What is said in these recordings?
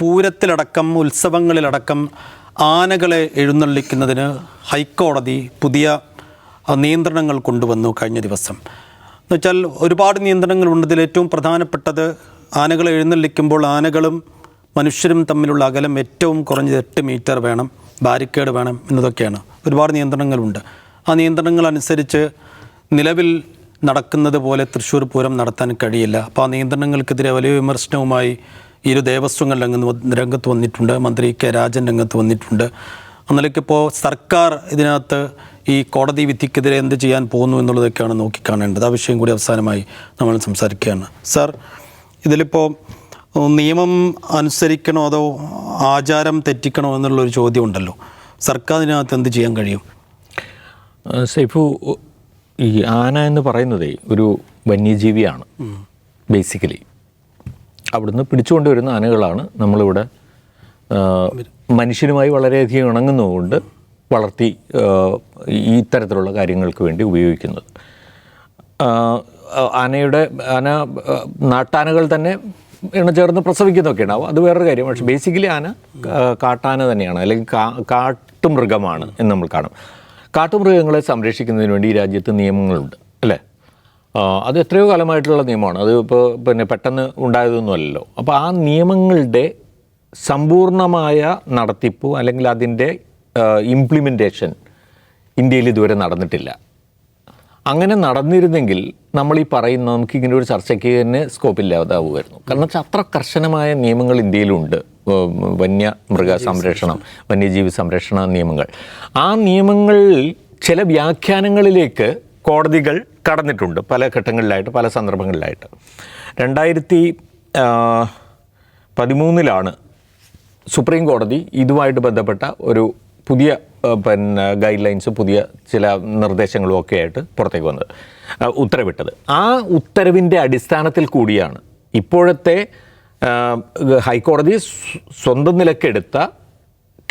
പൂരത്തിലടക്കം ഉത്സവങ്ങളിലടക്കം ആനകളെ എഴുന്നള്ളിക്കുന്നതിന് ഹൈക്കോടതി പുതിയ നിയന്ത്രണങ്ങൾ കൊണ്ടുവന്നു കഴിഞ്ഞ ദിവസം. എന്നുവെച്ചാൽ ഒരുപാട് നിയന്ത്രണങ്ങളുണ്ട് ഇതിൽ ഏറ്റവും പ്രധാനപ്പെട്ടത് ആനകളെ എഴുന്നള്ളിക്കുമ്പോൾ ആനകളും മനുഷ്യരും തമ്മിലുള്ള അകലം ഏറ്റവും കുറഞ്ഞത് എട്ട് മീറ്റർ വേണം ബാരിക്കേഡ് വേണം എന്നതൊക്കെയാണ്. ഒരുപാട് നിയന്ത്രണങ്ങളുണ്ട്. ആ നിയന്ത്രണങ്ങൾ അനുസരിച്ച് നിലവിൽ നടക്കുന്നത് പോലെ തൃശ്ശൂർ പൂരം നടത്താൻ കഴിയില്ല. അപ്പോൾ ആ നിയന്ത്രണങ്ങൾക്കെതിരെ വലിയ വിമർശനവുമായി ഇരു ദേവസ്വങ്ങൾ രംഗത്ത് രംഗത്ത് വന്നിട്ടുണ്ട്. മന്ത്രി കെ. രാജൻ രംഗത്ത് വന്നിട്ടുണ്ട്. അന്നലേക്കിപ്പോൾ സർക്കാർ ഇതിനകത്ത് ഈ കോടതി വിധിക്കെതിരെ എന്ത് ചെയ്യാൻ പോകുന്നു എന്നുള്ളതൊക്കെയാണ് നോക്കിക്കാണേണ്ടത് ആ വിഷയം കൂടി അവസാനമായി നമ്മൾ സംസാരിക്കുകയാണ്. സാർ ഇതിലിപ്പോൾ നിയമം അനുസരിക്കണോ അതോ ആചാരം തെറ്റിക്കണോ എന്നുള്ളൊരു ചോദ്യം ഉണ്ടല്ലോ സർക്കാർ ഇതിനകത്ത് എന്ത് ചെയ്യാൻ കഴിയും? സൈഫു ഈ ആന എന്ന് പറയുന്നതേ ഒരു വന്യജീവിയാണ് ബേസിക്കലി. അവിടുന്ന് പിടിച്ചുകൊണ്ടുവരുന്ന ആനകളാണ് നമ്മളിവിടെ മനുഷ്യനുമായി വളരെയധികം ഇണങ്ങുന്നതുകൊണ്ട് വളർത്തി ഈ തരത്തിലുള്ള കാര്യങ്ങൾക്ക് വേണ്ടി ഉപയോഗിക്കുന്നത്. ആനയുടെ ആന നാട്ടാനകൾ തന്നെ ഇണചേർന്ന് പ്രസവിക്കുന്നതൊക്കെ ഉണ്ടാവും അത് വേറൊരു കാര്യം. പക്ഷേ ബേസിക്കലി ആന കാട്ടാന തന്നെയാണ്. അല്ലെങ്കിൽ കാട്ടുമൃഗമാണ് എന്ന് നമ്മൾ കാണും. കാട്ടുമൃഗങ്ങളെ സംരക്ഷിക്കുന്നതിന് വേണ്ടി ഈ രാജ്യത്ത് നിയമങ്ങളുണ്ട്. അത് എത്രയോ കാലമായിട്ടുള്ള നിയമമാണ്. അത് ഇപ്പോൾ പിന്നെ പെട്ടെന്ന് ഉണ്ടായതൊന്നുമല്ലല്ലോ അപ്പോൾ ആ നിയമങ്ങളുടെ സമ്പൂർണമായ നടത്തിപ്പ് അല്ലെങ്കിൽ അതിന്റെ ഇംപ്ലിമെന്റേഷൻ ഇന്ത്യയിൽ ഇതുവരെ നടന്നിട്ടില്ല. അങ്ങനെ നടന്നിരുന്നെങ്കിൽ നമ്മൾ ഈ പറയുന്ന നമുക്ക് ഇങ്ങനെ ഒരു ചർച്ചയ്ക്ക് തന്നെ സ്കോപ്പില്ലാതാവുമായിരുന്നു കാരണം വെച്ചാൽ അത്ര കർശനമായ നിയമങ്ങൾ ഇന്ത്യയിലുണ്ട്. വന്യ മൃഗ സംരക്ഷണം വന്യജീവി സംരക്ഷണ നിയമങ്ങൾ. ആ നിയമങ്ങളിൽ ചില വ്യാഖ്യാനങ്ങളിലേക്ക് കോടതികൾ കടന്നിട്ടുണ്ട് പല ഘട്ടങ്ങളിലായിട്ട് പല സന്ദർഭങ്ങളിലായിട്ട്. രണ്ടായിരത്തി പതിമൂന്നിലാണ് സുപ്രീം കോടതി ഇതുമായിട്ട് ബന്ധപ്പെട്ട ഒരു പുതിയ പിന്നെ ഗൈഡ് ലൈൻസ് പുതിയ ചില നിർദ്ദേശങ്ങളും ഒക്കെ ആയിട്ട് പുറത്തേക്ക് വന്നത് ഉത്തരവിട്ടത്. ആ ഉത്തരവിന്റെ അടിസ്ഥാനത്തിൽ കൂടിയാണ് ഇപ്പോഴത്തെ ഹൈക്കോടതി സ്വ- സ്വന്തം നിലക്കെടുത്ത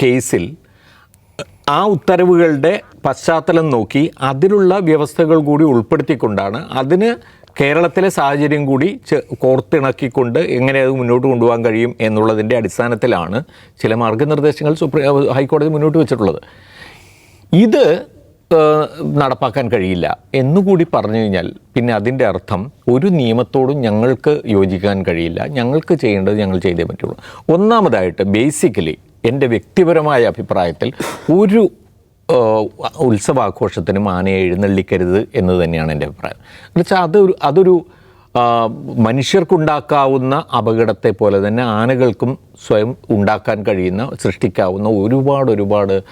കേസിൽ ആ ഉത്തരവുകളുടെ പശ്ചാത്തലം നോക്കി അതിലുള്ള വ്യവസ്ഥകൾ കൂടി ഉൾപ്പെടുത്തിക്കൊണ്ടാണ് അതിന് കേരളത്തിലെ സാഹചര്യം കൂടി കോർത്തിണക്കിക്കൊണ്ട് എങ്ങനെ അത് മുന്നോട്ട് കൊണ്ടുപോകാൻ കഴിയും എന്നുള്ളതിന്റെ അടിസ്ഥാനത്തിലാണ് ചില മാർഗനിർദ്ദേശങ്ങൾ സുപ്രീം ഹൈക്കോടതി മുന്നോട്ട് വെച്ചിട്ടുള്ളത്. ഇത് നടപ്പാക്കാൻ കഴിയില്ല എന്നുകൂടി പറഞ്ഞു കഴിഞ്ഞാൽ പിന്നെ അതിന്റെ അർത്ഥം ഒരു നിയമത്തോടും ഞങ്ങൾക്ക് യോജിക്കാൻ കഴിയില്ല. ഞങ്ങൾക്ക് ചെയ്യേണ്ടത് ഞങ്ങൾ ചെയ്തേ പറ്റുള്ളൂ. ഒന്നാമതായിട്ട് ബേസിക്കലി എന്റെ വ്യക്തിപരമായ അഭിപ്രായത്തിൽ ഒരു ഉത്സവാഘോഷത്തിനും ആനയെ എഴുന്നള്ളിക്കരുത് എന്ന് തന്നെയാണ് എന്റെ അഭിപ്രായം. എന്നുവെച്ചാൽ അതൊരു അതൊരു മനുഷ്യർക്കുണ്ടാക്കാവുന്ന അപകടത്തെ പോലെ തന്നെ ആനകൾക്കും സ്വയം ഉണ്ടാക്കാൻ കഴിയുന്ന സൃഷ്ടിക്കാവുന്ന ഒരുപാട് ഒരുപാട്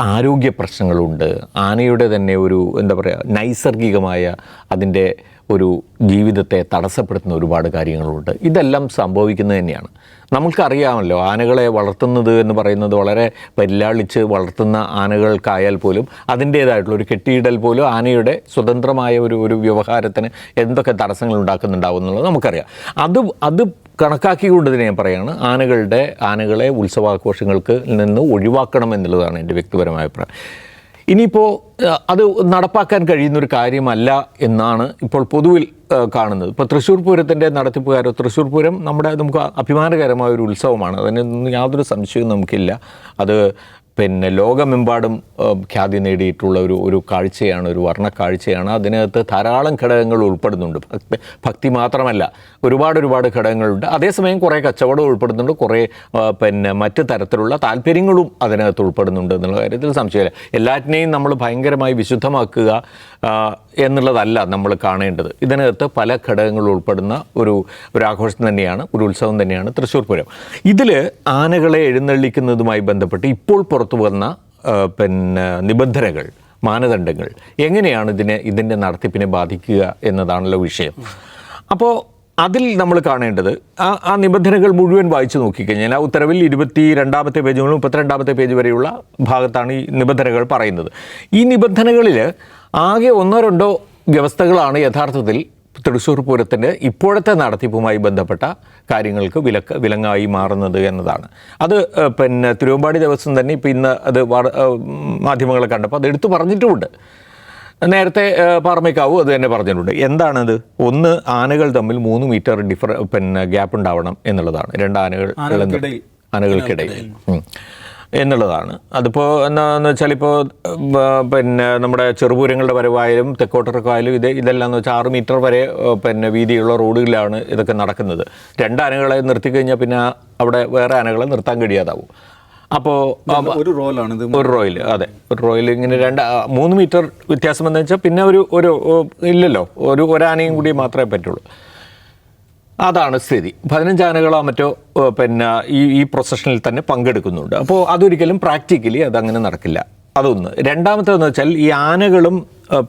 ആരോഗ്യ പ്രശ്നങ്ങളുണ്ട്. ആനയുടെ തന്നെ ഒരു എന്താ പറയുക നൈസർഗികമായ അതിന്റെ ഒരു ജീവിതത്തെ തടസ്സപ്പെടുത്തുന്ന ഒരുപാട് കാര്യങ്ങളുണ്ട്. ഇതെല്ലാം സംഭവിക്കുന്നത് തന്നെയാണ്. നമുക്കറിയാമല്ലോ ആനകളെ വളർത്തുന്നത് എന്ന് പറയുന്നത് വളരെ പരിലാളിച്ച് വളർത്തുന്ന ആനകൾക്കായാൽ പോലും അതിന്റേതായിട്ടുള്ള ഒരു കെട്ടിയിടൽ പോലും ആനയുടെ സ്വതന്ത്രമായ ഒരു ഒരു വ്യവഹാരത്തിന് എന്തൊക്കെ തടസ്സങ്ങൾ ഉണ്ടാക്കുന്നുണ്ടാവും എന്നുള്ളത് നമുക്കറിയാം. അത് അത് കണക്കാക്കിക്കൊണ്ട് തന്നെ ഞാൻ പറയുകയാണ് ആനകളുടെ ആനകളെ ഉത്സവാഘോഷങ്ങൾക്ക് നിന്ന് ഒഴിവാക്കണം എന്നുള്ളതാണ് എന്റെ വ്യക്തിപരമായ അഭിപ്രായം. ഇനിയിപ്പോൾ അത് നടപ്പാക്കാൻ കഴിയുന്നൊരു കാര്യമല്ല എന്നാണ് ഇപ്പോൾ പൊതുവിൽ കാണുന്നത്. ഇപ്പോൾ തൃശ്ശൂർ പൂരത്തിന്റെ നടത്തിപ്പുകാരോ തൃശ്ശൂർ പൂരം നമ്മുടെ നമുക്ക് അഭിമാനകരമായ ഒരു ഉത്സവമാണ്. അതിനൊന്നും യാതൊരു സംശയവും നമുക്കില്ല. അത് പിന്നെ ലോകമെമ്പാടും ഖ്യാതി നേടിയിട്ടുള്ള ഒരു ഒരു കാഴ്ചയാണ് ഒരു വർണ കാഴ്ചയാണ് അതിനകത്ത് ധാരാളം ഘടകങ്ങൾ ഉൾപ്പെടുന്നുണ്ട്. ഭക്തി ഭക്തി മാത്രമല്ല ഒരുപാട് ഒരുപാട് ഘടകങ്ങളുണ്ട്. അതേസമയം കുറേ കച്ചവടം ഉൾപ്പെടുന്നുണ്ട് കുറേ പിന്നെ മറ്റ് തരത്തിലുള്ള താല്പര്യങ്ങളും അതിനകത്ത് ഉൾപ്പെടുന്നുണ്ട് എന്നുള്ള കാര്യത്തിൽ സംശയമില്ല. എല്ലാറ്റിനെയും നമ്മൾ ഭയങ്കരമായി വിശുദ്ധമാക്കുക എന്നുള്ളതല്ല നമ്മൾ കാണേണ്ടത്. ഇതിനകത്ത് പല ഘടകങ്ങൾ ഉൾപ്പെടുന്ന ഒരു ഒരു ആഘോഷം തന്നെയാണ് ഒരു ഉത്സവം തന്നെയാണ് തൃശ്ശൂർ പൂരം. ഇതിൽ ആനകളെ എഴുന്നള്ളിക്കുന്നതുമായി ബന്ധപ്പെട്ട് ഇപ്പോൾ പുറത്തു വന്ന പിന്നെ നിബന്ധനകൾ മാനദണ്ഡങ്ങൾ എങ്ങനെയാണ് ഇതിനെ ഇതിന്റെ നടത്തിപ്പിനെ ബാധിക്കുക എന്നതാണല്ലോ വിഷയം. അപ്പോൾ അതിൽ നമ്മൾ കാണേണ്ടത് ആ ആ നിബന്ധനകൾ മുഴുവൻ വായിച്ചു നോക്കിക്കഴിഞ്ഞാൽ ആ ഉത്തരവിൽ ഇരുപത്തി രണ്ടാമത്തെ പേജ് മുതൽ മുപ്പത്തിരണ്ടാമത്തെ പേജ് വരെയുള്ള ഭാഗത്താണ് ഈ നിബന്ധനകൾ പറയുന്നത്. ഈ നിബന്ധനകളിൽ ആകെ ഒന്നോ രണ്ടോ വ്യവസ്ഥകളാണ് യഥാർത്ഥത്തിൽ തൃശ്ശൂർ പൂരത്തിന്റെ ഇപ്പോഴത്തെ നടത്തിപ്പുമായി ബന്ധപ്പെട്ട കാര്യങ്ങൾക്ക് വിലക്ക് വിലങ്ങായി മാറുന്നത് എന്നതാണ്. അത് പിന്നെ തിരുവമ്പാടി ദിവസം തന്നെ ഇപ്പോൾ ഇന്ന് അത് മാധ്യമങ്ങളെ കണ്ടപ്പോൾ അത് എടുത്തു പറഞ്ഞിട്ടുമുണ്ട്. നേരത്തെ പാറമേക്കാവും അത് തന്നെ പറഞ്ഞിട്ടുണ്ട്. എന്താണത്? ഒന്ന് ആനകൾ തമ്മിൽ മൂന്ന് മീറ്റർ ഡിഫർ പിന്നെ ഗ്യാപ്പ് ഉണ്ടാവണം എന്നുള്ളതാണ്. രണ്ട് ആനകൾ ആനകൾക്കിടയിൽ. എന്നുള്ളതാണ്. അതിപ്പോൾ എന്താണെന്ന് വെച്ചാൽ ഇപ്പോൾ പിന്നെ നമ്മുടെ ചെറുപൂരങ്ങളുടെ വരവായാലും തെക്കോട്ടർക്കായാലും ഇത് ഇതെല്ലാം എന്ന് വെച്ചാൽ ആറ് മീറ്റർ വരെ പിന്നെ വീതിയുള്ള റോഡുകളിലാണ് ഇതൊക്കെ നടക്കുന്നത്. രണ്ട് ആനകളെ നിർത്തിക്കഴിഞ്ഞാൽ പിന്നെ അവിടെ വേറെ ആനകളെ നിർത്താൻ കഴിയാതാവും. അപ്പോൾ ഒരു റോയിലാണ് ഇത്? ഒരു റോയിൽ അതെ. ഒരു റോയിൽ ഇങ്ങനെ രണ്ട് മൂന്ന് മീറ്റർ വ്യത്യാസം എന്ന് വെച്ചാൽ പിന്നെ ഒരു ഒരു ഇല്ലല്ലോ. ഒരു ഒരാനയും കൂടി മാത്രമേ പറ്റുള്ളൂ. അതാണ് സ്ഥിതി. പതിനഞ്ച് ആനകളോ മറ്റോ പിന്നെ ഈ ഈ പ്രൊസഷനിൽ തന്നെ പങ്കെടുക്കുന്നുണ്ട്. അപ്പോൾ അതൊരിക്കലും പ്രാക്ടിക്കലി അതങ്ങനെ നടക്കില്ല. അതൊന്ന്. രണ്ടാമത്തേന്ന് വെച്ചാൽ ഈ ആനകളും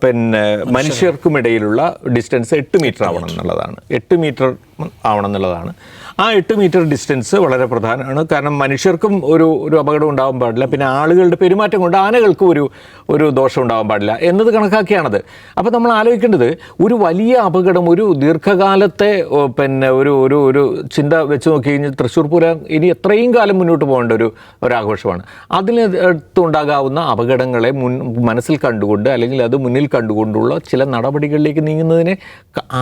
പിന്നെ മനുഷ്യർക്കുമിടയിലുള്ള ഡിസ്റ്റൻസ് എട്ട് മീറ്റർ ആവണം എന്നുള്ളതാണ്. എട്ട് മീറ്റർ ആവണം എന്നുള്ളതാണ്. ആ എട്ട് മീറ്റർ ഡിസ്റ്റൻസ് വളരെ പ്രധാനമാണ്. കാരണം മനുഷ്യർക്കും ഒരു ഒരു അപകടം ഉണ്ടാവാൻ പാടില്ല. പിന്നെ ആളുകളുടെ പെരുമാറ്റം കൊണ്ട് ആനകൾക്കും ഒരു ഒരു ദോഷം ഉണ്ടാവാൻ പാടില്ല എന്നത് കണക്കാക്കിയാണത്. അപ്പോൾ നമ്മൾ ആലോചിക്കേണ്ടത് ഒരു വലിയ അപകടം ഒരു ദീർഘകാലത്തെ പിന്നെ ഒരു ഒരു ഒരു ചിന്ത വെച്ച് നോക്കി കഴിഞ്ഞാൽ തൃശ്ശൂർ പൂരം ഇനി എത്രയും കാലം മുന്നോട്ട് പോകേണ്ട ഒരു ഒരാഘോഷമാണ് അതിനകത്തുണ്ടാകാവുന്ന അപകടങ്ങളെ മുൻ മനസ്സിൽ കണ്ടുകൊണ്ട് അല്ലെങ്കിൽ അത് മുന്നിൽ കണ്ടുകൊണ്ടുള്ള ചില നടപടികളിലേക്ക് നീങ്ങുന്നതിനെ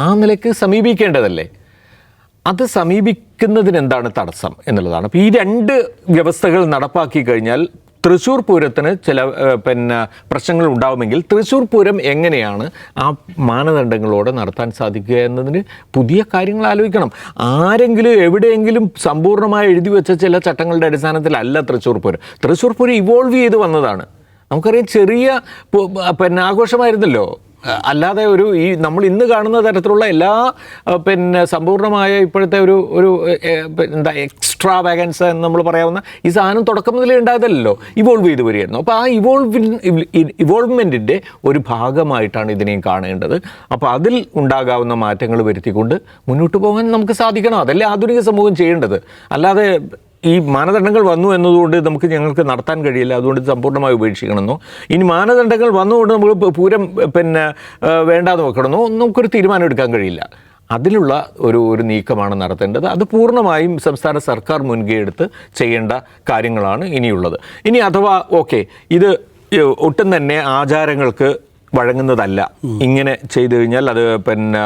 ആ നിലയ്ക്ക് സമീപിക്കേണ്ടതല്ലേ? അത് സമീപിക്കുന്നതിന് എന്താണ് തടസ്സം എന്നുള്ളതാണ്. അപ്പോൾ ഈ രണ്ട് വ്യവസ്ഥകൾ നടപ്പാക്കി കഴിഞ്ഞാൽ തൃശ്ശൂർ പൂരത്തിന് ചില പിന്നെ പ്രശ്നങ്ങൾ ഉണ്ടാവുമെങ്കിൽ തൃശ്ശൂർ പൂരം എങ്ങനെയാണ് ആ മാനദണ്ഡങ്ങളോടെ നടത്താൻ സാധിക്കുക എന്നതിന് പുതിയ കാര്യങ്ങൾ ആലോചിക്കണം. ആരെങ്കിലും എവിടെയെങ്കിലും സമ്പൂർണമായി എഴുതി വെച്ച ചില ചട്ടങ്ങളുടെ അടിസ്ഥാനത്തിലല്ല തൃശ്ശൂർ പൂരം. തൃശ്ശൂർ പൂരം ഇവോൾവ് ചെയ്ത് വന്നതാണ്. നമുക്കറിയാം ചെറിയ പിന്നെ ആഘോഷമായിരുന്നല്ലോ. അല്ലാതെ ഒരു ഈ നമ്മൾ ഇന്ന് കാണുന്ന തരത്തിലുള്ള എല്ലാ പിന്നെ സമ്പൂർണമായ ഇപ്പോഴത്തെ ഒരു ഒരു എന്താ എക്സ്ട്രാ വാഗൻസ് എന്ന് നമ്മൾ പറയാവുന്ന ഈ സാധനം തുടക്കം മുതലേ ഉണ്ടായതല്ലോ ഇവോൾവ് ചെയ്ത് വരികയായിരുന്നു. അപ്പോൾ ആ ഇവോൾവ് ഇവോൾവ്മെന്റിന്റെ ഒരു ഭാഗമായിട്ടാണ് ഇതിനെയും കാണേണ്ടത്. അപ്പോൾ അതിൽ ഉണ്ടാകാവുന്ന മാറ്റങ്ങൾ വരുത്തിക്കൊണ്ട് മുന്നോട്ട് പോകാൻ നമുക്ക് സാധിക്കണം. അതല്ലേ ആധുനിക സമൂഹം ചെയ്യേണ്ടത്. അല്ലാതെ ഈ മാനദണ്ഡങ്ങൾ വന്നു എന്നതുകൊണ്ട് നമുക്ക് ഞങ്ങൾക്ക് നടത്താൻ കഴിയില്ല. അതുകൊണ്ട് സമ്പൂർണമായി ഉപേക്ഷിക്കണമെന്നോ. ഇനി മാനദണ്ഡങ്ങൾ വന്നുകൊണ്ട് പ- പൂരം പിന്നെ വേണ്ട വേണ്ടാന്ന് വെക്കണമെന്നോ നമുക്കൊരു തീരുമാനം എടുക്കാൻ കഴിയില്ല. അതിലുള്ള ഒരു ഒരു നീക്കമാണ് നടത്തേണ്ടത്. അത് പൂർണമായും സംസ്ഥാന സർക്കാർ മുൻകൈയെടുത്ത് ചെയ്യേണ്ട കാര്യങ്ങളാണ് ഇനിയുള്ളത്. ഇനി അഥവാ ഓക്കെ ഇത് ഒട്ടും തന്നെ ആചാരങ്ങൾക്ക് വഴങ്ങുന്നതല്ല. ഇങ്ങനെ ചെയ്തു കഴിഞ്ഞാൽ അത് പിന്നെ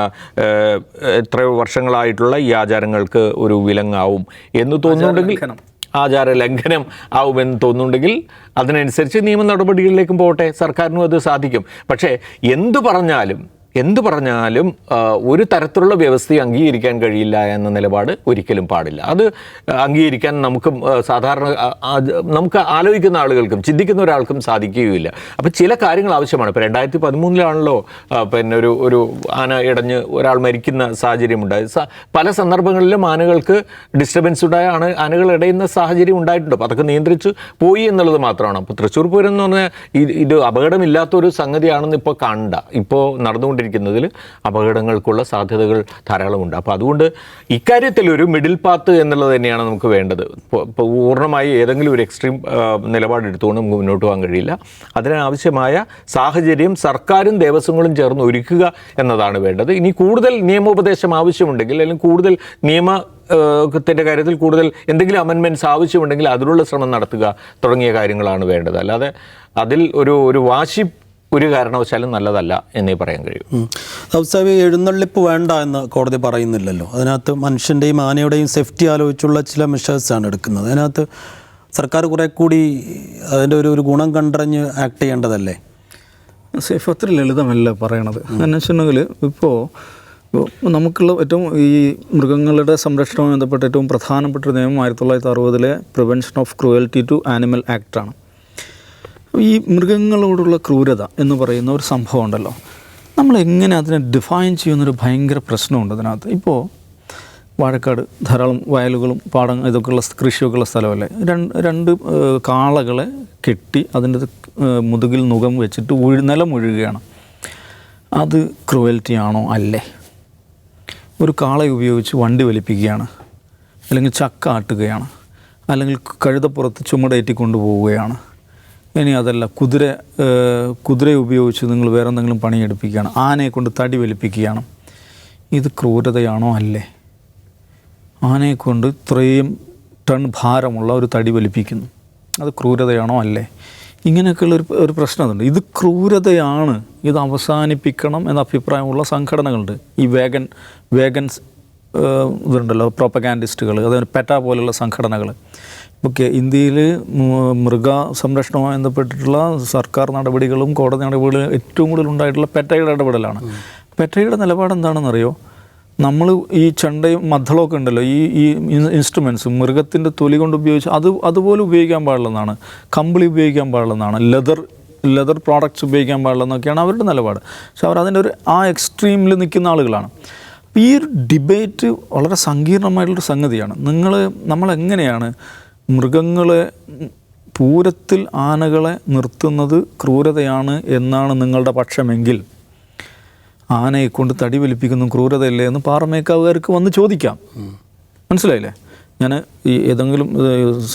എത്രയോ വർഷങ്ങളായിട്ടുള്ള ഈ ആചാരങ്ങൾക്ക് ഒരു വിലങ്ങാവും എന്ന് തോന്നുന്നുണ്ടെങ്കിൽ ആചാര ലംഘനം ആവുമെന്ന് തോന്നുന്നുണ്ടെങ്കിൽ അതിനനുസരിച്ച് നിയമ നടപടികളിലേക്കും പോകട്ടെ. സർക്കാരിനും അത് സാധിക്കും. പക്ഷേ എന്തു പറഞ്ഞാലും എന്തു പറഞ്ഞാലും ഒരു തരത്തിലുള്ള വ്യവസ്ഥയെ അംഗീകരിക്കാൻ കഴിയില്ല എന്ന നിലപാട് ഒരിക്കലും പാടില്ല. അത് അംഗീകരിക്കാൻ നമുക്കും സാധാരണ നമുക്ക് ആലോചിക്കുന്ന ആളുകൾക്കും ചിന്തിക്കുന്ന ഒരാൾക്കും സാധിക്കുകയില്ല. അപ്പോൾ ചില കാര്യങ്ങൾ ആവശ്യമാണ്. ഇപ്പോൾ രണ്ടായിരത്തി പതിമൂന്നിലാണല്ലോ പിന്നെ ഒരു ഒരു ആന ഇടഞ്ഞ് ഒരാൾ മരിക്കുന്ന സാഹചര്യമുണ്ടായി പല സന്ദർഭങ്ങളിലും ആനകൾക്ക് ഡിസ്റ്റർബൻസ് ഉണ്ടായ ആണ് ആനകൾ ഇടയുന്ന സാഹചര്യം ഉണ്ടായിട്ടുണ്ട്. അപ്പോൾ അതൊക്കെ നിയന്ത്രിച്ച് പോയി എന്നുള്ളത് മാത്രമാണ്. അപ്പോൾ തൃശ്ശൂർ പൂരം എന്ന് പറഞ്ഞാൽ ഇത് അപകടമില്ലാത്തൊരു സംഗതിയാണെന്ന് ഇപ്പോൾ കണ്ട ഇപ്പോൾ നടന്നുകൊണ്ടിരിക്കുന്നതിൽ അപകടങ്ങൾക്കുള്ള സാധ്യതകൾ ധാരാളമുണ്ട്. അപ്പോൾ അതുകൊണ്ട് ഇക്കാര്യത്തിൽ ഒരു മിഡിൽ പാത്ത് എന്നുള്ളത് തന്നെയാണ് നമുക്ക് വേണ്ടത്. പൂർണമായി ഏതെങ്കിലും ഒരു എക്സ്ട്രീം നിലപാടെടുത്തുകൊണ്ട് നമുക്ക് മുന്നോട്ട് പോകാൻ കഴിയില്ല. അതിനാവശ്യമായ സാഹചര്യം സർക്കാരും ദേവസ്വങ്ങളും ചേർന്ന് ഒരുക്കുക എന്നതാണ് വേണ്ടത്. ഇനി കൂടുതൽ നിയമോപദേശം ആവശ്യമുണ്ടെങ്കിൽ അല്ലെങ്കിൽ കൂടുതൽ നിയമ ത്തിന്റെ കാര്യത്തിൽ കൂടുതൽ എന്തെങ്കിലും അമെൻമെന്റ്സ് ആവശ്യമുണ്ടെങ്കിൽ അതിനുള്ള ശ്രമം നടത്തുക തുടങ്ങിയ കാര്യങ്ങളാണ് വേണ്ടത്. അല്ലാതെ അതിൽ ഒരു ഒരു വാശി ഒരു കാരണവശാലും നല്ലതല്ല എന്നേ പറയാൻ കഴിയും. സാഹിബ് എഴുന്നള്ളിപ്പ് വേണ്ട എന്ന് കോടതി പറയുന്നില്ലല്ലോ. അതിനകത്ത് മനുഷ്യന്റെയും ആനയുടെയും സേഫ്റ്റി ആലോചിച്ചുള്ള ചില മെഷേഴ്സാണ് എടുക്കുന്നത്. അതിനകത്ത് സർക്കാർ കുറെ കൂടി അതിന്റെ ഒരു ഒരു ഗുണം കണ്ടറിഞ്ഞ് ആക്ട് ചെയ്യേണ്ടതല്ലേ? സേഫ് അത്ര ലളിതമല്ല പറയണത്. എന്നു വെച്ചിട്ടുണ്ടെങ്കിൽ ഇപ്പോൾ നമുക്കുള്ള ഏറ്റവും ഈ മൃഗങ്ങളുടെ സംരക്ഷണവുമായി ബന്ധപ്പെട്ട ഏറ്റവും പ്രധാനപ്പെട്ട ഒരു നിയമം ആയിരത്തി തൊള്ളായിരത്തി അറുപതിലെ prevention of cruelty to animal ആക്റ്റാണ് ഈ മൃഗങ്ങളോടുള്ള ക്രൂരത എന്ന് പറയുന്ന ഒരു സംഭവം ഉണ്ടല്ലോ. നമ്മൾ എങ്ങനെ അതിനെ ഡിഫൈൻ ചെയ്യുന്നൊരു ഭയങ്കര പ്രശ്നമുണ്ട് അതിനകത്ത്. ഇപ്പോൾ വാഴക്കാട് ധാരാളം വയലുകളും പാടം ഇതൊക്കെയുള്ള കൃഷിയൊക്കെയുള്ള സ്ഥലമല്ലേ? രണ്ട് രണ്ട് കാളകളെ കെട്ടി അതിന്റെ മുതുകിൽ നുകം വെച്ചിട്ട് ഉഴു നിലം ഒഴുകുകയാണ് അത് ക്രൂവൽറ്റി ആണോ അല്ലേ? ഒരു കാളയെ ഉപയോഗിച്ച് വണ്ടി വലിപ്പിക്കുകയാണ്. അല്ലെങ്കിൽ ചക്ക ആട്ടുകയാണ്. അല്ലെങ്കിൽ കഴുതപ്പുറത്ത് ചുമടേറ്റി കൊണ്ടുപോവുകയാണ് ഇനി അതല്ല കുതിര കുതിര ഉപയോഗിച്ച് നിങ്ങൾ വേറെ എന്തെങ്കിലും പണിയെടുപ്പിക്കുകയാണ്. ആനയെ കൊണ്ട് തടി വലിപ്പിക്കുകയാണ്. ഇത് ക്രൂരതയാണോ അല്ലേ? ആനയെ കൊണ്ട് ഇത്രയും ടൺ ഭാരമുള്ള ഒരു തടി വലിപ്പിക്കുന്നു. അത് ക്രൂരതയാണോ അല്ലേ? ഇങ്ങനെയൊക്കെയുള്ള ഒരു ഒരു പ്രശ്നമുണ്ട്. ഇത് ക്രൂരതയാണ്. ഇത് അവസാനിപ്പിക്കണം എന്ന അഭിപ്രായമുള്ള സംഘടനകളുണ്ട്. ഈ വേഗൻ വേഗൻസ് ഇതുണ്ടല്ലോ പ്രൊപ്പഗാൻഡിസ്റ്റുകൾ അതായത് പെറ്റ പോലുള്ള സംഘടനകൾ. ഓക്കെ ഇന്ത്യയിൽ മൃഗ സംരക്ഷണവുമായി ബന്ധപ്പെട്ടിട്ടുള്ള സർക്കാർ നടപടികളും കോടതി നടപടികളും ഏറ്റവും കൂടുതൽ ഉണ്ടായിട്ടുള്ള പെറ്റയുടെ ഇടപെടലാണ്. പെറ്റയുടെ നിലപാട് എന്താണെന്നറിയോ? നമ്മൾ ഈ ചെണ്ടയും മദ്ദളമൊക്കെ ഉണ്ടല്ലോ ഈ ഈ ഇൻസ്ട്രുമെൻസ് മൃഗത്തിന്റെ തൊലി കൊണ്ട് ഉപയോഗിച്ച് അത് അതുപോലെ ഉപയോഗിക്കാൻ പാടില്ലെന്നാണ് കമ്പിളി ഉപയോഗിക്കാൻ പാടില്ലെന്നാണ് ലെതർ ലെതർ പ്രോഡക്റ്റ്സ് ഉപയോഗിക്കാൻ പാടില്ലെന്നൊക്കെയാണ് അവരുടെ നിലപാട്. പക്ഷെ അവർ അതിന്റെ ഒരു ആ എക്സ്ട്രീമിൽ നിൽക്കുന്ന ആളുകളാണ്. അപ്പോൾ ഈ ഒരു ഡിബേറ്റ് വളരെ സങ്കീർണമായിട്ടുള്ളൊരു സംഗതിയാണ്. നിങ്ങൾ നമ്മളെങ്ങനെയാണ് മൃഗങ്ങളെ പൂരത്തിൽ ആനകളെ നിർത്തുന്നത് ക്രൂരതയാണ് എന്നാണ് നിങ്ങളുടെ പക്ഷമെങ്കിൽ ആനയെ കൊണ്ട് തടി വലിപ്പിക്കുന്നു ക്രൂരതയല്ലേ എന്ന് പാറമേക്കാവുകാർക്ക് വന്ന് ചോദിക്കാം. മനസ്സിലായില്ലേ? ഞാൻ ഈ ഏതെങ്കിലും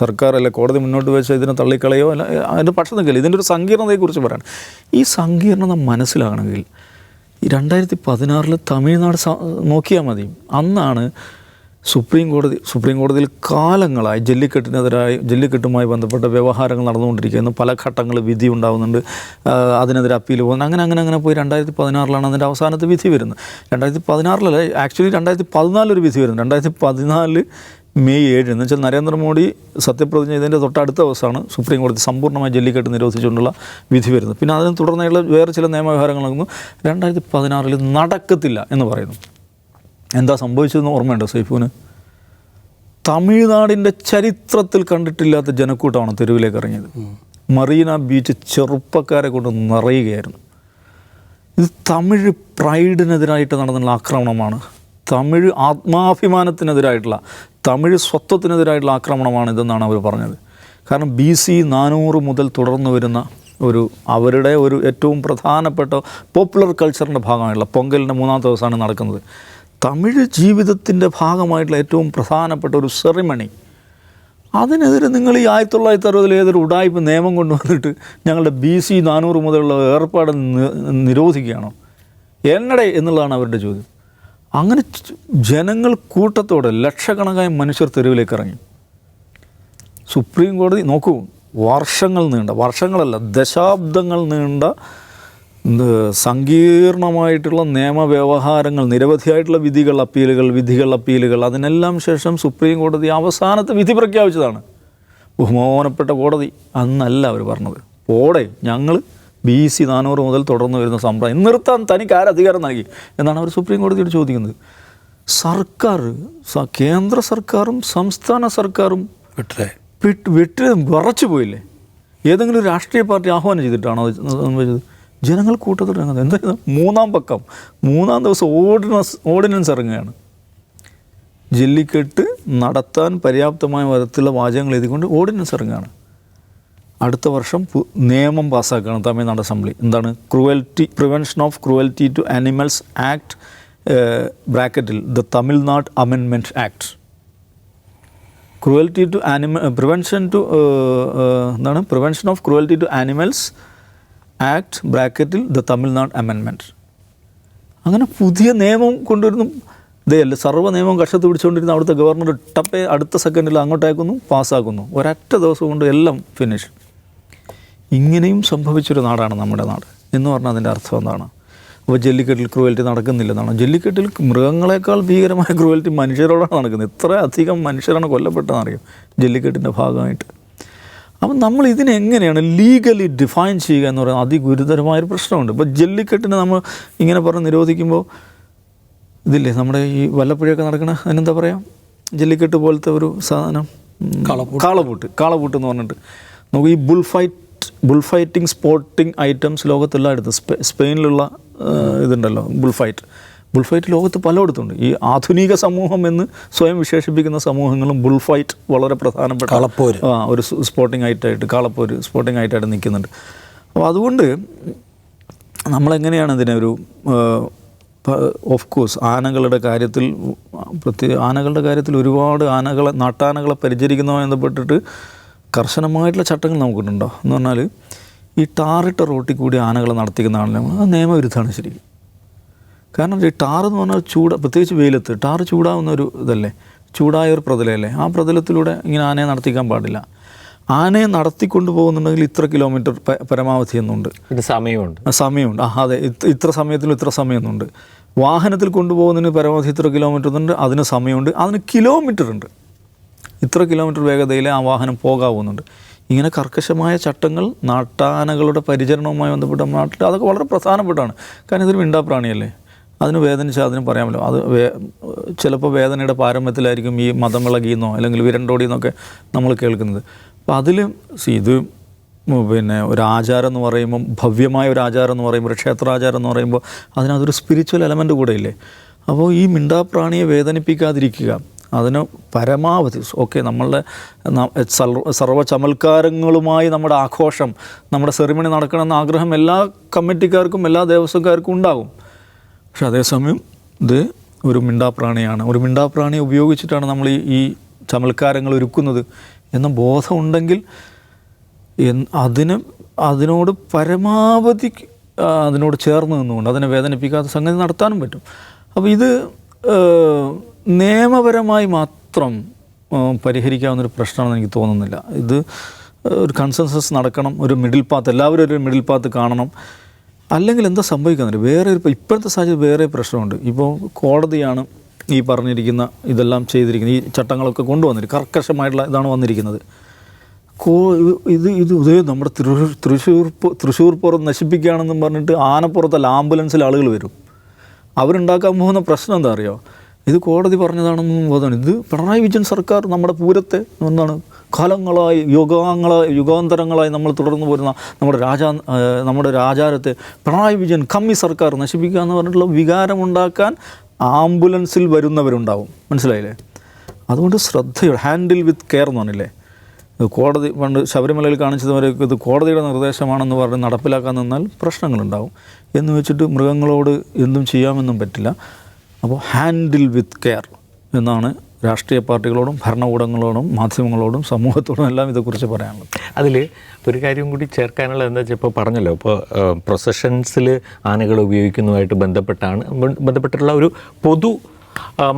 സർക്കാർ അല്ലെ കോടതി മുന്നോട്ട് വെച്ച ഇതിനെ തള്ളിക്കളയോ അല്ല അതിന്റെ പക്ഷം നിൽക്കില്ല. ഇതിന്റെ ഒരു സങ്കീർണതയെക്കുറിച്ച് പറയാൻ. ഈ സങ്കീർണത മനസ്സിലാകണമെങ്കിൽ ഈ രണ്ടായിരത്തി പതിനാറിൽ തമിഴ്നാട് നോക്കിയാൽ മതി. അന്നാണ് സുപ്രീം കോടതി സുപ്രീം കോടതിയിൽ കാലങ്ങളായി ജല്ലിക്കെട്ടിനെതിരായി ജല്ലിക്കെട്ടുമായി ബന്ധപ്പെട്ട വ്യവഹാരങ്ങൾ നടന്നുകൊണ്ടിരിക്കുന്നു. പല ഘട്ടങ്ങൾ വിധി ഉണ്ടാകുന്നുണ്ട് അതിനെതിരെ അപ്പീൽ പോകുന്നു. അങ്ങനെ അങ്ങനെ അങ്ങനെ പോയി രണ്ടായിരത്തി പതിനാറിലാണ് അതിന്റെ അവസാനത്തെ വിധി വരുന്നത്. രണ്ടായിരത്തി പതിനാറിലല്ല ആക്ച്വലി രണ്ടായിരത്തി പതിനാലൊരു വിധി വരുന്നു. രണ്ടായിരത്തി പതിനാല് മെയ് ഏഴ് എന്ന് വെച്ചാൽ നരേന്ദ്രമോദി സത്യപ്രതിജ്ഞ ഇതിന്റെ തൊട്ടടുത്ത ദിവസമാണ് സുപ്രീം കോടതി സമ്പൂർണമായി ജല്ലിക്കെട്ട് നിരോധിച്ചുകൊണ്ടുള്ള വിധി വരുന്നത്. പിന്നെ അതിന് തുടർന്നുള്ള വേറെ ചില നിയമവ്യവഹാരങ്ങൾ നടക്കുന്നു. രണ്ടായിരത്തി പതിനാറിൽ നടക്കത്തില്ല എന്ന് പറയുന്നു. എന്താ സംഭവിച്ചതെന്ന് ഓർമ്മയുണ്ടോ സൈഫുവിന്? തമിഴ്നാടിന്റെ ചരിത്രത്തിൽ കണ്ടിട്ടില്ലാത്ത ജനക്കൂട്ടമാണ് തെരുവിലേക്ക് ഇറങ്ങിയത്. മറീന ബീച്ച് ചെറുപ്പക്കാരെ കൊണ്ട് നിറയുകയായിരുന്നു. ഇത് തമിഴ് പ്രൈഡിനെതിരായിട്ട് നടന്നുള്ള ആക്രമണമാണ്. തമിഴ് ആത്മാഭിമാനത്തിനെതിരായിട്ടുള്ള തമിഴ് സ്വത്വത്തിനെതിരായിട്ടുള്ള ആക്രമണമാണ് ഇതെന്നാണ് അവർ പറഞ്ഞത്. കാരണം ബി സി നാനൂറ് മുതൽ തുടർന്നു വരുന്ന ഒരു അവരുടെ ഒരു ഏറ്റവും പ്രധാനപ്പെട്ട പോപ്പുലർ കൾച്ചറിന്റെ ഭാഗമായിട്ടുള്ള പൊങ്കലിന്റെ മൂന്നാമത്തെ ദിവസമാണ് നടക്കുന്നത്. തമിഴ് ജീവിതത്തിന്റെ ഭാഗമായിട്ടുള്ള ഏറ്റവും പ്രധാനപ്പെട്ട ഒരു സെറിമണി അതിനെതിരെ നിങ്ങൾ ഈ ആയിരത്തി തൊള്ളായിരത്തി അറുപതിൽ ഏതൊരു ഉടായ്പ നിയമം കൊണ്ടുവന്നിട്ട് ഞങ്ങളുടെ ബി സി നാനൂറ് മുതലുള്ള ഏർപ്പാട് നിരോധിക്കുകയാണോ? എന്നടെ എന്നുള്ളതാണ് അവരുടെ ചോദ്യം. അങ്ങനെ ജനങ്ങൾ കൂട്ടത്തോടെ ലക്ഷക്കണക്കായ മനുഷ്യർ തെരുവിലേക്ക് ഇറങ്ങി. സുപ്രീം കോടതി നോക്കൂ വർഷങ്ങൾ നീണ്ട വർഷങ്ങളല്ല ദശാബ്ദങ്ങൾ നീണ്ട സങ്കീർണമായിട്ടുള്ള നിയമവ്യവഹാരങ്ങൾ നിരവധിയായിട്ടുള്ള വിധികൾ അപ്പീലുകൾ വിധികൾ അപ്പീലുകൾ അതിനെല്ലാം ശേഷം സുപ്രീം കോടതി അവസാനത്തെ വിധി പ്രഖ്യാപിച്ചതാണ്. ബഹുമാനപ്പെട്ട കോടതി അന്നല്ല അവർ പറഞ്ഞത്. പോടെ ഞങ്ങൾ ബി സി നാനൂറ് മുതൽ തുടർന്ന് വരുന്ന സമ്പ്രദായം നിർത്താൻ തനിക്ക് ആരധികാരം നൽകി എന്നാണ് അവർ സുപ്രീം കോടതിയോട് ചോദിക്കുന്നത്. സർക്കാർ കേന്ദ്ര സർക്കാരും സംസ്ഥാന സർക്കാരും വിട്ടേ വിട്ട് വിട്ട് വിറച്ചു പോയില്ലേ? ഏതെങ്കിലും രാഷ്ട്രീയ പാർട്ടി ആഹ്വാനം ചെയ്തിട്ടാണോ അത് സംഭവിച്ചത്? ജനങ്ങൾ കൂട്ടത്തിൽ ഇറങ്ങുന്നത്. എന്താ മൂന്നാം പക്കം. മൂന്നാം ദിവസം ഓർഡിനൻസ് ഓർഡിനൻസ് ഇറങ്ങുകയാണ്. ജെല്ലിക്കെട്ട് നടത്താൻ പര്യാപ്തമായ വിധത്തിലുള്ള വാചകങ്ങൾ എഴുതിക്കൊണ്ട് ഓർഡിനൻസ് ഇറങ്ങുകയാണ്. അടുത്ത വർഷം നിയമം പാസ്സാക്കുകയാണ് തമിഴ്നാട് അസംബ്ലി. എന്താണ്? Cruelty prevention of cruelty to animals act ബ്രാക്കറ്റിൽ the Tamil Nadu അമെൻമെന്റ് act. Cruelty to animal prevention to എന്താണ്? Prevention of cruelty to animals act ബ്രാക്കറ്റിൽ ദ തമിഴ്നാട് അമെൻമെന്റ് അങ്ങനെ പുതിയ നിയമം കൊണ്ടുവരുന്നു. ഇതേയല്ല സർവ നിയമം കഷത്ത് പിടിച്ചുകൊണ്ടിരുന്ന അവിടുത്തെ ഗവർണർ ടപ്പേ അടുത്ത സെക്കൻഡിൽ അങ്ങോട്ടേക്കുന്നു പാസ്സാക്കുന്നു. ഒരൊറ്റ ദിവസം കൊണ്ട് എല്ലാം ഫിനിഷ് ഇങ്ങനെയും സംഭവിച്ചൊരു നാടാണ് നമ്മുടെ നാട്. എന്ന് പറഞ്ഞാൽ അതിന്റെ അർത്ഥം എന്താണ്? അപ്പോൾ ജല്ലിക്കെട്ടിൽ ക്രൂവൽറ്റി നടക്കുന്നില്ലെന്നാണ്? ജല്ലിക്കെട്ടിൽ മൃഗങ്ങളെക്കാൾ ഭീകരമായ ക്രൂവൽറ്റി മനുഷ്യരോടാണ് നടക്കുന്നത്. ഇത്ര അധികം മനുഷ്യരാണ് കൊല്ലപ്പെട്ടതെന്നറിയും ജല്ലിക്കെട്ടിന്റെ ഭാഗമായിട്ട്. അപ്പം നമ്മൾ ഇതിനെ എങ്ങനെയാണ് ലീഗലി ഡിഫൈൻ ചെയ്യുക എന്ന് പറയുന്നത് അതിഗുരുതരമായൊരു പ്രശ്നമുണ്ട്. ഇപ്പോൾ ജല്ലിക്കെട്ടിനെ നമ്മൾ ഇങ്ങനെ പറഞ്ഞ് നിരോധിക്കുമ്പോൾ ഇതില്ലേ നമ്മുടെ ഈ വല്ലപ്പുഴയൊക്കെ നടക്കണ അതിനെന്താ പറയുക ജല്ലിക്കെട്ട് പോലത്തെ ഒരു സാധനം കാളപൂട്ട്. കാളപൂട്ട്. എന്ന് പറഞ്ഞിട്ട്. നമുക്ക് ഈ bull fight bull fighting sporting items ലോകത്തെല്ലായിടത്തും സ്പെ സ്പെയിനിലുള്ള ഇതുണ്ടല്ലോ ബുൾ ഫൈറ്റ് ബുൾ ഫൈറ്റ് ലോകത്ത് പലയിടത്തുണ്ട്. ഈ ആധുനിക സമൂഹം എന്ന് സ്വയം വിശേഷിപ്പിക്കുന്ന സമൂഹങ്ങളും ബുൾഫൈറ്റ് വളരെ പ്രധാനപ്പെട്ട കളപ്പോര്. ആ ഒരു സ്പോർട്ടിംഗ് ആയിട്ടായിട്ട് കളപ്പോര് സ്പോർട്ടിംഗ് ആയിട്ടായിട്ട് നിൽക്കുന്നുണ്ട്. അപ്പോൾ അതുകൊണ്ട് നമ്മളെങ്ങനെയാണ് ഇതിനെ ഒരു ഓഫ് കോഴ്സ് ആനകളുടെ കാര്യത്തിൽ പ്രത്യേക ആനകളുടെ കാര്യത്തിൽ ഒരുപാട് ആനകളെ നാട്ടാനകളെ പരിചരിക്കുന്നതുമായി ബന്ധപ്പെട്ടിട്ട് കർശനമായിട്ടുള്ള ചട്ടങ്ങൾ നമുക്കുണ്ടോ എന്ന് പറഞ്ഞാൽ ഈ ടാറിട്ട റോട്ടിൽ കൂടി ആനകളെ നടത്തിക്കുന്നതാണല്ലോ അത് നിയമവിരുദ്ധമാണ് ശരിക്കും. കാരണം ഈ ടാർ എന്ന് പറഞ്ഞാൽ ചൂട് പ്രത്യേകിച്ച് വെയിലത്ത് ടാർ ചൂടാവുന്ന ഒരു ഇതല്ലേ? ചൂടായ ഒരു പ്രതലയല്ലേ? ആ പ്രതലത്തിലൂടെ ഇങ്ങനെ ആനയെ നടത്തിക്കാൻ പാടില്ല. ആനയെ നടത്തിക്കൊണ്ട് പോകുന്നുണ്ടെങ്കിൽ ഇത്ര കിലോമീറ്റർ പരമാവധി എന്നുണ്ട്. സമയമുണ്ട്. സമയമുണ്ട്. ആ അതെ. ഇത്ര സമയത്തിലും ഇത്ര സമയമെന്നുണ്ട്. വാഹനത്തിൽ കൊണ്ടുപോകുന്നതിന് പരമാവധി ഇത്ര കിലോമീറ്റർ ഉണ്ട് അതിന് സമയമുണ്ട്. അതിന് കിലോമീറ്റർ ഉണ്ട്. ഇത്ര കിലോമീറ്റർ വേഗതയിൽ ആ വാഹനം പോകാവുന്നുണ്ട്. ഇങ്ങനെ കർക്കശമായ ചട്ടങ്ങൾ നാട്ടാനകളുടെ പരിചരണവുമായി ബന്ധപ്പെട്ട നാട്ടിൽ അതൊക്കെ വളരെ പ്രധാനപ്പെട്ടാണ് കാരണം ഇതൊരു മിണ്ടാപ്രാണിയല്ലേ? അതിന് വേദനിച്ച അതിനും പറയാമല്ലോ. അത് ചിലപ്പോൾ വേദനയുടെ പാരമ്യത്തിലായിരിക്കും ഈ മതം വിളകിയെന്നോ അല്ലെങ്കിൽ വിരണ്ടോടിയെന്നൊക്കെ നമ്മൾ കേൾക്കുന്നത്. അപ്പോൾ അതിൽ ഇത് പിന്നെ ഒരു ആചാരം എന്ന് പറയുമ്പം ഭവ്യമായ ഒരു ആചാരം എന്ന് പറയുമ്പോൾ ക്ഷേത്രാചാരം എന്ന് പറയുമ്പോൾ അതിനകത്തൊരു സ്പിരിച്വൽ എലമെന്റ് കൂടെ ഇല്ലേ അപ്പോൾ ഈ മിണ്ടാപ്രാണിയെ വേദനിപ്പിക്കാതിരിക്കുക അതിന് പരമാവധി ഓക്കെ നമ്മളുടെ സർവ ചമൽക്കാരങ്ങളുമായി നമ്മുടെ ആഘോഷം നമ്മുടെ സെറിമണി നടക്കണമെന്ന ആഗ്രഹം എല്ലാ കമ്മിറ്റിക്കാർക്കും എല്ലാ ദേവസ്വക്കാർക്കും ഉണ്ടാകും. പക്ഷെ അതേസമയം ഇത് ഒരു മിണ്ടാപ്രാണിയാണ്. ഒരു മിണ്ടാപ്രാണി ഉപയോഗിച്ചിട്ടാണ് നമ്മൾ ഈ ഈ ചമൽക്കാരങ്ങൾ ഒരുക്കുന്നത്. എന്ന ബോധമുണ്ടെങ്കിൽ അതിന് അതിനോട് പരമാവധി അതിനോട് ചേർന്ന് നിന്നുകൊണ്ട് അതിനെ വേദനിപ്പിക്കാത്ത സംഗതി നടത്താനും പറ്റും. അപ്പോൾ ഇത് നിയമപരമായി മാത്രം പരിഹരിക്കാവുന്നൊരു പ്രശ്നമാണെന്ന് എനിക്ക് തോന്നുന്നില്ല. ഇത് ഒരു കൺസെൻസസ് നടക്കണം. ഒരു മിഡിൽ പാത്ത് എല്ലാവരും ഒരു മിഡിൽ പാത്ത് കാണണം. അല്ലെങ്കിൽ എന്താ സംഭവിക്കുന്നത് വേറെ ഒരു ഇപ്പോഴത്തെ സാഹചര്യം വേറെ പ്രശ്നമുണ്ട്. ഇപ്പോൾ കോടതിയാണ് ഈ പറഞ്ഞിരിക്കുന്ന ഇതെല്ലാം ചെയ്തിരിക്കുന്നത്. ഈ ചട്ടങ്ങളൊക്കെ കൊണ്ടുവന്നിരിക്കുന്നത് കർക്കശമായിട്ടുള്ള ഇതാണ് വന്നിരിക്കുന്നത്. കോ ഇത് ഇത് ഉദയം നമ്മുടെ തൃശൂർ തൃശ്ശൂർ പു- തൃശ്ശൂർ നശിപ്പിക്കുകയാണെന്നും പറഞ്ഞിട്ട് ആനപ്പുറത്തല്ല ആംബുലൻസിൽ ആളുകൾ വരും. അവരുണ്ടാക്കാൻ പോകുന്ന പ്രശ്നം എന്താ അറിയോ? ഇത് കോടതി പറഞ്ഞതാണെന്നും ബോധമാണ്. ഇത് പിണറായി വിജയൻ സർക്കാർ നമ്മുടെ പൂരത്തെ എന്താണ് കാലങ്ങളായി യുഗങ്ങളായി യുഗാന്തരങ്ങളായി നമ്മൾ തുടർന്നു പോരുന്ന നമ്മുടെ രാജാ നമ്മുടെ രാജാരത്തെ പിണറായി വിജയൻ കമ്മി സർക്കാർ നശിപ്പിക്കുക എന്ന് പറഞ്ഞിട്ടുള്ള വികാരമുണ്ടാക്കാൻ ആംബുലൻസിൽ വരുന്നവരുണ്ടാവും. മനസ്സിലായില്ലേ? അതുകൊണ്ട് ശ്രദ്ധയോടെ ഹാൻഡിൽ വിത്ത് കെയർ എന്ന് പറഞ്ഞില്ലേ? കോടതി പണ്ട് ശബരിമലയിൽ കാണിച്ചതുവരെ ഇത് കോടതിയുടെ നിർദ്ദേശമാണെന്ന് പറഞ്ഞ് നടപ്പിലാക്കാൻ നിന്നാൽ പ്രശ്നങ്ങളുണ്ടാവും. എന്ന് വെച്ചിട്ട് മൃഗങ്ങളോട് എന്തും ചെയ്യാമെന്നും പറ്റില്ല. അപ്പോൾ ഹാൻഡിൽ വിത്ത് കെയർ എന്നാണ് രാഷ്ട്രീയ പാർട്ടികളോടും ഭരണകൂടങ്ങളോടും മാധ്യമങ്ങളോടും സമൂഹത്തോടും എല്ലാം ഇതേക്കുറിച്ച് പറയാനുള്ളത്. അതിൽ ഒരു കാര്യം കൂടി ചേർക്കാനുള്ള എന്താ വെച്ചാൽ ഇപ്പോൾ പറഞ്ഞല്ലോ ഇപ്പോൾ പ്രൊസഷൻസിൽ ആനകൾ ഉപയോഗിക്കുന്നതുമായിട്ട് ബന്ധപ്പെട്ടാണ് ബന്ധപ്പെട്ടിട്ടുള്ള ഒരു പൊതു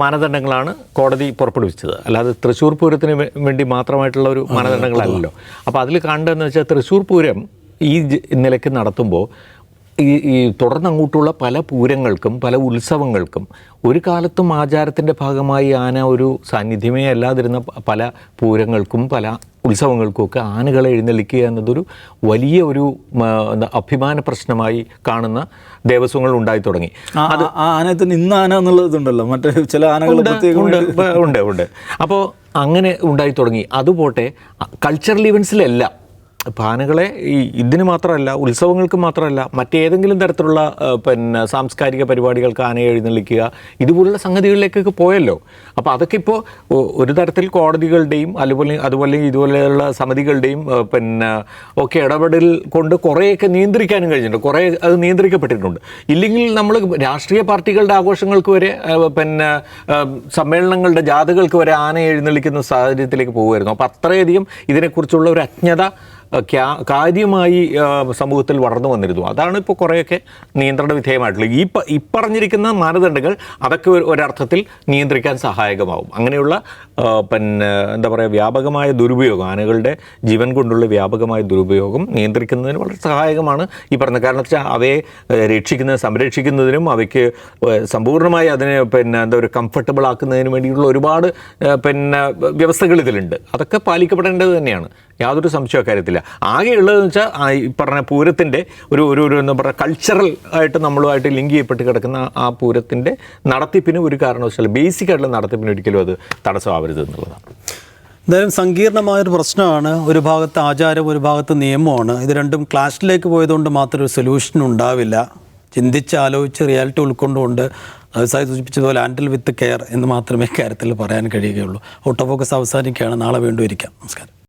മാനദണ്ഡങ്ങളാണ് കോടതി പുറപ്പെടുവിച്ചത്. അല്ലാതെ തൃശ്ശൂർ പൂരത്തിന് വേണ്ടി മാത്രമായിട്ടുള്ള ഒരു മാനദണ്ഡങ്ങളല്ലല്ലോ. അപ്പോൾ അതിൽ കാണേണ്ടതെന്ന് വെച്ചാൽ തൃശ്ശൂർ പൂരം ഈ നിലയ്ക്ക് നടത്തുമ്പോൾ ഈ ഈ തുടർന്നങ്ങോട്ടുള്ള പല പൂരങ്ങൾക്കും പല ഉത്സവങ്ങൾക്കും ഒരു കാലത്തും ആചാരത്തിന്റെ ഭാഗമായി ആന ഒരു സാന്നിധ്യമേ അല്ലാതിരുന്ന പല പൂരങ്ങൾക്കും പല ഉത്സവങ്ങൾക്കും ഒക്കെ ആനകളെ എഴുന്നള്ളിക്കുക എന്നതൊരു വലിയ ഒരു അഭിമാന പ്രശ്നമായി കാണുന്ന ദേവസ്വങ്ങൾ ഉണ്ടായി തുടങ്ങി. അത് ആ ആനത്തിന് ഇന്ന് ആന എന്നുള്ള ഇതുണ്ടല്ലോ. മറ്റേ ചില ആനകൾ ഉണ്ട് ഉണ്ട് അപ്പോൾ അങ്ങനെ ഉണ്ടായി തുടങ്ങി. അതുപോട്ടെ കൾച്ചറൽ ഇവൻസിലെല്ലാം ഇപ്പം ആനകളെ ഈ ഇതിന് മാത്രമല്ല ഉത്സവങ്ങൾക്ക് മാത്രമല്ല മറ്റേതെങ്കിലും തരത്തിലുള്ള പിന്നെ സാംസ്കാരിക പരിപാടികൾക്ക് ആനയെ എഴുന്നള്ളിക്കുക ഇതുപോലുള്ള സംഗതികളിലേക്കൊക്കെ പോയല്ലോ. അപ്പോൾ അതൊക്കെ ഇപ്പോൾ ഒരു തരത്തിൽ കോടതികളുടെയും അതുപോലെ അതുപോലെ ഇതുപോലെയുള്ള സമിതികളുടെയും പിന്നെ ഒക്കെ ഇടപെടൽ കൊണ്ട് കുറേയൊക്കെ നിയന്ത്രിക്കാനും കഴിഞ്ഞിട്ടുണ്ട്. കുറേ അത് നിയന്ത്രിക്കപ്പെട്ടിട്ടുണ്ട്. ഇല്ലെങ്കിൽ നമ്മൾ രാഷ്ട്രീയ പാർട്ടികളുടെ ആഘോഷങ്ങൾക്ക് വരെ പിന്നെ സമ്മേളനങ്ങളുടെ ജാഥകൾക്ക് വരെ ആന എഴുന്നള്ളിക്കുന്ന സാഹചര്യത്തിലേക്ക് പോകുമായിരുന്നു. അപ്പോൾ അത്രയധികം ഇതിനെക്കുറിച്ചുള്ള ഒരു അജ്ഞത കാര്യമായി സമൂഹത്തിൽ വളർന്നു വന്നിരുന്നു. അതാണ് ഇപ്പോൾ കുറേയൊക്കെ നിയന്ത്രണ വിധേയമായിട്ടുള്ളത്. ഈ ഇപ്പറഞ്ഞിരിക്കുന്ന മാനദണ്ഡങ്ങൾ അതൊക്കെ ഒരു- ഒരർത്ഥത്തിൽ നിയന്ത്രിക്കാൻ സഹായകമാവും. അങ്ങനെയുള്ള പിന്നെ എന്താ പറയുക വ്യാപകമായ ദുരുപയോഗം ആനകളുടെ ജീവൻ കൊണ്ടുള്ള വ്യാപകമായ ദുരുപയോഗം നിയന്ത്രിക്കുന്നതിന് വളരെ സഹായകമാണ് ഈ പറഞ്ഞ കാരണം വെച്ചാൽ അവയെ രക്ഷിക്കുന്നതിന് രക്ഷിക്കുന്ന സംരക്ഷിക്കുന്നതിനും അവയ്ക്ക് സമ്പൂർണമായി അതിനെ പിന്നെ എന്താ ഒരു കംഫർട്ടബിൾ ആക്കുന്നതിന് വേണ്ടിയിട്ടുള്ള ഒരുപാട് പിന്നെ വ്യവസ്ഥകൾ ഇതിലുണ്ട്. അതൊക്കെ പാലിക്കപ്പെടേണ്ടത് തന്നെയാണ്. യാതൊരു സംശയ കാര്യത്തില്ല ആകെയുള്ളതെന്ന് വെച്ചാൽ ഈ പറഞ്ഞ പൂരത്തിന്റെ ഒരു ഒരു ഒരു എന്താ പറയുക കൾച്ചറൽ ആയിട്ട് നമ്മളുമായിട്ട് ലിങ്ക് ചെയ്യപ്പെട്ട് കിടക്കുന്ന ആ പൂരത്തിന്റെ നടത്തിപ്പിന് ഒരു കാരണവശാല ബേസിക് ആയിട്ടുള്ള നടത്തിപ്പിന് ഒരിക്കലും അത് തടസ്സമാവരുത് എന്നുള്ളതാണ്. എന്തായാലും സങ്കീർണമായൊരു പ്രശ്നമാണ്. ഒരു ഭാഗത്ത് ആചാരം ഒരു ഭാഗത്ത് നിയമമാണ്. ഇത് രണ്ടും ക്ലാഷിലേക്ക് പോയതുകൊണ്ട് മാത്രം ഒരു സൊല്യൂഷൻ ഉണ്ടാവില്ല. ചിന്തിച്ച് ആലോചിച്ച് റിയാലിറ്റി ഉൾക്കൊണ്ടുകൊണ്ട് വ്യവസായി സൂചിപ്പിച്ചതുപോലെ ആൻഡിൽ വിത്ത് കെയർ എന്ന് മാത്രമേ കാര്യത്തിൽ പറയാൻ കഴിയുകയുള്ളൂ. ഔട്ട് ഓഫ് ഫോക്കസ് അവസാനിക്കുകയാണ്. നാളെ വീണ്ടും ഇരിക്കാം. നമസ്കാരം.